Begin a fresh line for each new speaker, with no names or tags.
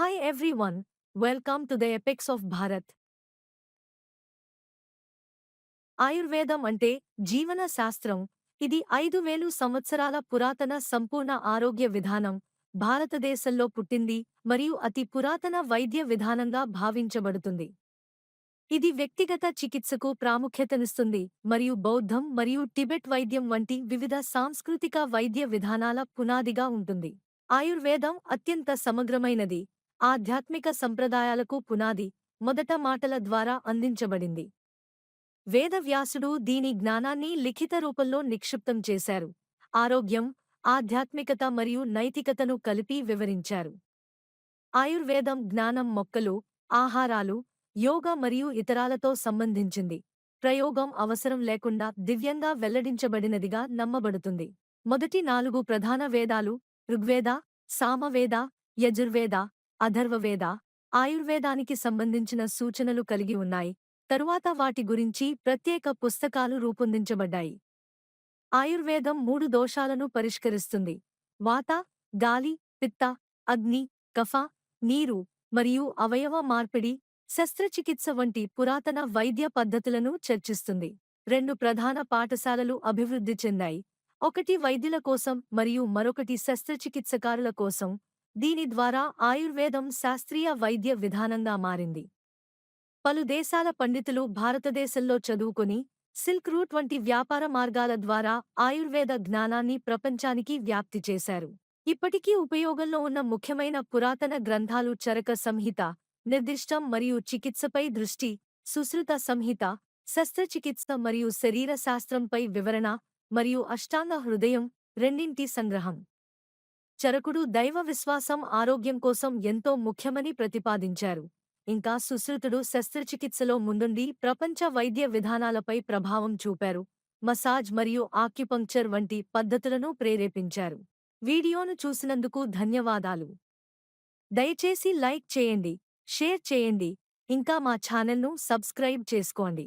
Hi every one welcome to the apex of Bharat ఆయుర్వేదం అంటే జీవన శాస్త్రం ఇది ఐదు వేలు సంవత్సరాల పురాతన సంపూర్ణ ఆరోగ్య విధానం భారతదేశంలో పుట్టింది మరియు అతి పురాతన వైద్య విధానంగా భావించబడుతుంది. ఇది వ్యక్తిగత చికిత్సకు ప్రాముఖ్యతనిస్తుంది మరియు బౌద్ధం మరియు టిబెట్ వైద్యం వంటి వివిధ సాంస్కృతిక వైద్య విధానాల పునాదిగా ఉంటుంది. ఆయుర్వేదం అత్యంత సమగ్రమైనది. ఆధ్యాత్మిక సంప్రదాయాలకు పునాది మొదట మాటల ద్వారా అందించబడింది. వేదవ్యాసుడు దీని జ్ఞానాన్ని లిఖిత రూపంలో నిక్షిప్తం చేశారు. ఆరోగ్యం ఆధ్యాత్మికత మరియు నైతికతను కలిపి వివరించారు. ఆయుర్వేదం జ్ఞానం మొక్కలు ఆహారాలు యోగ మరియు ఇతరాలతో సంబంధించింది. ప్రయోగం అవసరం లేకుండా దివ్యంగా వెల్లడించబడినదిగా నమ్మబడుతుంది. మొదటి నాలుగు ప్రధాన వేదాలు ఋగ్వేద సామవేద యజుర్వేద అథర్వవేద ఆయుర్వేదానికి సంబంధించిన సూచనలు కలిగి ఉన్నాయి. తరువాత వాటి గురించి ప్రత్యేక పుస్తకాలు రూపొందించబడ్డాయి. ఆయుర్వేదం మూడు దోషాలను పరిష్కరిస్తుంది. వాత గాలి పిత్త అగ్ని కఫ నీరు మరియు అవయవ మార్పిడి శస్త్రచికిత్స వంటి పురాతన వైద్య పద్ధతులను చర్చిస్తుంది. రెండు ప్రధాన పాఠశాలలు అభివృద్ధి చెందాయి. ఒకటి వైద్యుల కోసం మరియు మరొకటి శస్త్రచికిత్సకారుల కోసం దీని ద్వారా ఆయుర్వేదం శాస్త్రీయ వైద్య విధానంగా మారింది. పలు దేశాల పండితులు భారతదేశంలో చదువుకొని సిల్క్ రూట్ వంటి వ్యాపార మార్గాల ద్వారా ఆయుర్వేద జ్ఞానాన్ని ప్రపంచానికి వ్యాప్తి చేశారు. ఇప్పటికీ ఉపయోగంలో ఉన్న ముఖ్యమైన పురాతన గ్రంథాలు చరక సంహిత నిర్దిష్టం మరియు చికిత్సపై దృష్టి సుశ్రుత సంహిత శస్త్రచికిత్స మరియు శరీర శాస్త్రంపై వివరణ మరియు అష్టాంగ హృదయం రెండింటి సంగ్రహం. చరకుడు దైవ విశ్వాసం ఆరోగ్యం కోసం ఎంతో ముఖ్యమని ప్రతిపాదించారు. ఇంకా సుశ్రుతుడు శస్త్రచికిత్సలో ముందుండి ప్రపంచ వైద్య విధానాలపై ప్రభావం చూపారు. మసాజ్ మరియు ఆక్యుపంక్చర్ వంటి పద్ధతులను ప్రేరేపించారు. వీడియోను చూసినందుకు ధన్యవాదాలు. దయచేసి లైక్ చేయండి షేర్ చేయండి. ఇంకా మా ఛానల్ను సబ్స్క్రైబ్ చేసుకోండి.